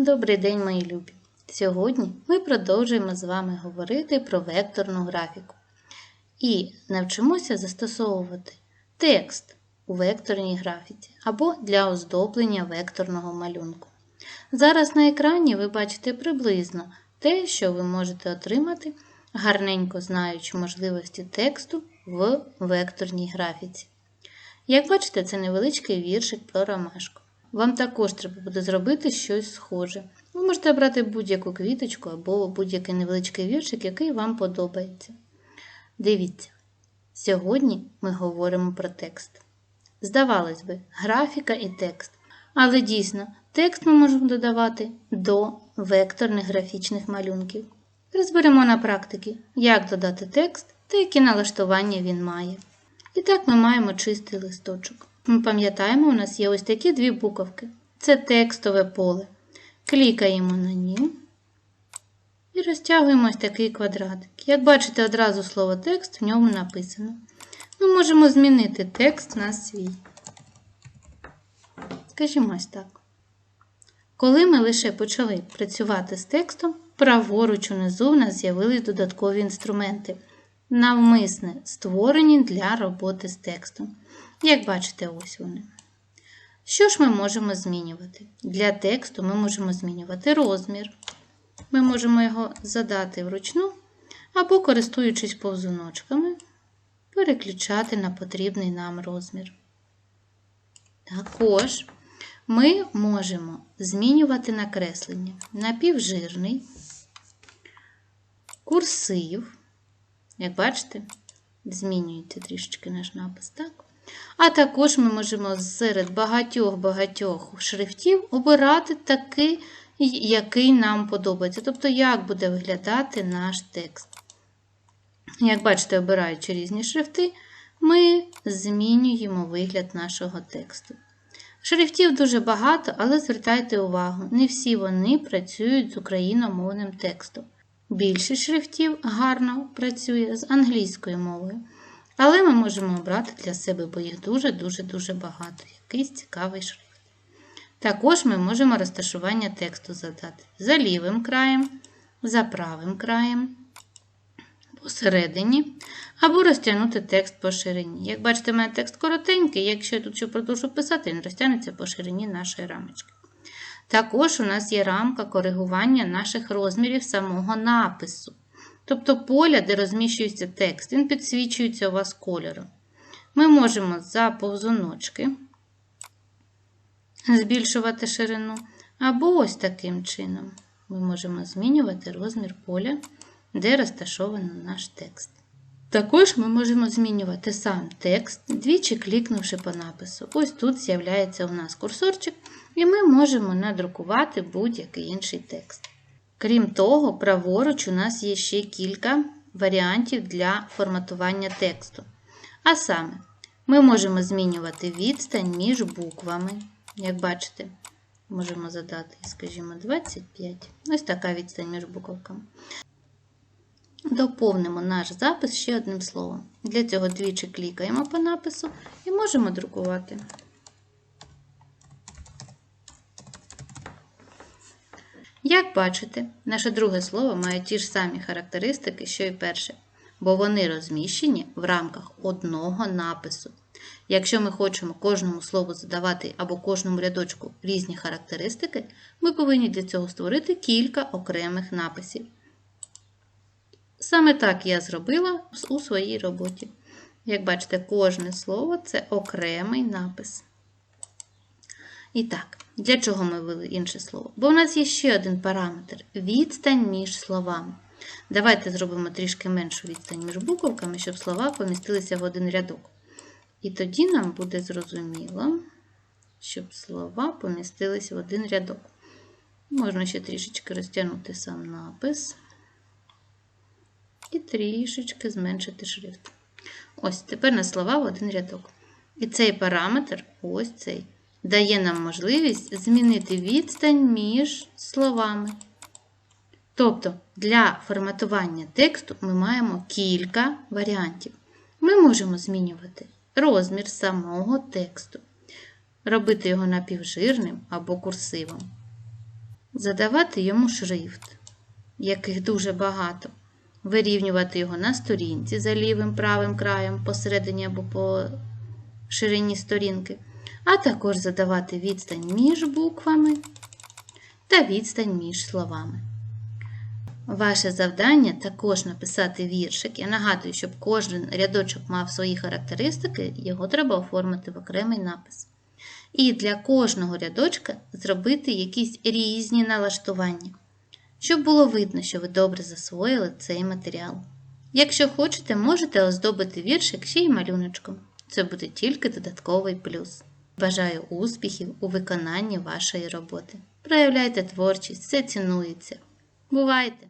Добрий день, мої любі! Сьогодні ми продовжуємо з вами говорити про векторну графіку і навчимося застосовувати текст у векторній графіці або для оздоблення векторного малюнку. Зараз на екрані ви бачите приблизно те, що ви можете отримати, гарненько знаючи можливості тексту в векторній графіці. Як бачите, це невеличкий віршик про ромашку. Вам також треба буде зробити щось схоже. Ви можете обрати будь-яку квіточку або будь-який невеличкий віршик, який вам подобається. Дивіться, сьогодні ми говоримо про текст. Здавалось би, графіка і текст. Але дійсно, текст ми можемо додавати до векторних графічних малюнків. Розберемо на практиці, як додати текст та які налаштування він має. І так ми маємо чистий листочок. Ми пам'ятаємо, у нас є ось такі дві буковки. Це текстове поле. Клікаємо на ній і розтягуємо ось такий квадратик. Як бачите, одразу слово текст в ньому написано. Ми можемо змінити текст на свій. Скажімо ось так. Коли ми лише почали працювати з текстом, праворуч унизу в нас з'явились додаткові інструменти, навмисне створені для роботи з текстом. Як бачите, ось вони. Що ж ми можемо змінювати? Для тексту ми можемо змінювати розмір. Ми можемо його задати вручну, або, користуючись повзуночками, переключати на потрібний нам розмір. Також ми можемо змінювати накреслення напівжирний, курсив. Як бачите, змінюється трішечки наш напис, так? А також ми можемо серед багатьох-багатьох шрифтів обирати такий, який нам подобається. Тобто, як буде виглядати наш текст. Як бачите, обираючи різні шрифти, ми змінюємо вигляд нашого тексту. Шрифтів дуже багато, але звертайте увагу, не всі вони працюють з україномовним текстом. Більшість шрифтів гарно працює з англійською мовою. Але ми можемо обрати для себе, бо їх дуже-дуже-дуже багато. Якийсь цікавий шрифт. Також ми можемо розташування тексту задати за лівим краєм, за правим краєм, посередині, або розтягнути текст по ширині. Як бачите, у мене текст коротенький, якщо я тут ще продовжу писати, він розтягнеться по ширині нашої рамочки. Також у нас є рамка коригування наших розмірів самого напису. Тобто поля, де розміщується текст, він підсвічується у вас кольором. Ми можемо за повзуночки збільшувати ширину, або ось таким чином ми можемо змінювати розмір поля, де розташований наш текст. Також ми можемо змінювати сам текст, двічі клікнувши по напису. Ось тут з'являється у нас курсорчик, і ми можемо надрукувати будь-який інший текст. Крім того, праворуч у нас є ще кілька варіантів для форматування тексту. А саме, ми можемо змінювати відстань між буквами. Як бачите, можемо задати, скажімо, 25. Ось така відстань між буковками. Доповнимо наш запис ще одним словом. Для цього двічі клікаємо по напису і можемо друкувати. Як бачите, наше друге слово має ті ж самі характеристики, що і перше, бо вони розміщені в рамках одного напису. Якщо ми хочемо кожному слову задавати або кожному рядочку різні характеристики, ми повинні для цього створити кілька окремих написів. Саме так я зробила у своїй роботі. Як бачите, кожне слово це окремий напис. І так, для чого ми ввели інше слово? Бо у нас є ще один параметр відстань між словами. Давайте зробимо трішки меншу відстань між буковками, щоб слова помістилися в один рядок. І тоді нам буде зрозуміло, щоб слова помістилися в один рядок. Можна ще трішечки розтягнути сам напис. І трішечки зменшити шрифт. Ось, тепер на слова в один рядок. І цей параметр, ось цей дає нам можливість змінити відстань між словами. Тобто, для форматування тексту ми маємо кілька варіантів. Ми можемо змінювати розмір самого тексту, робити його напівжирним або курсивом. задавати йому шрифт, яких дуже багато, вирівнювати його на сторінці за лівим правим краєм посередині або по ширині сторінки, а також задавати відстань між буквами та відстань між словами. Ваше завдання також написати віршик. Я нагадую, щоб кожен рядочок мав свої характеристики, його треба оформити в окремий напис. І для кожного рядочка зробити якісь різні налаштування, щоб було видно, що ви добре засвоїли цей матеріал. Якщо хочете, можете оздобити віршик ще й малюночком. Це буде тільки додатковий плюс. Бажаю успіхів у виконанні вашої роботи. Проявляйте творчість, все цінується. Бувайте!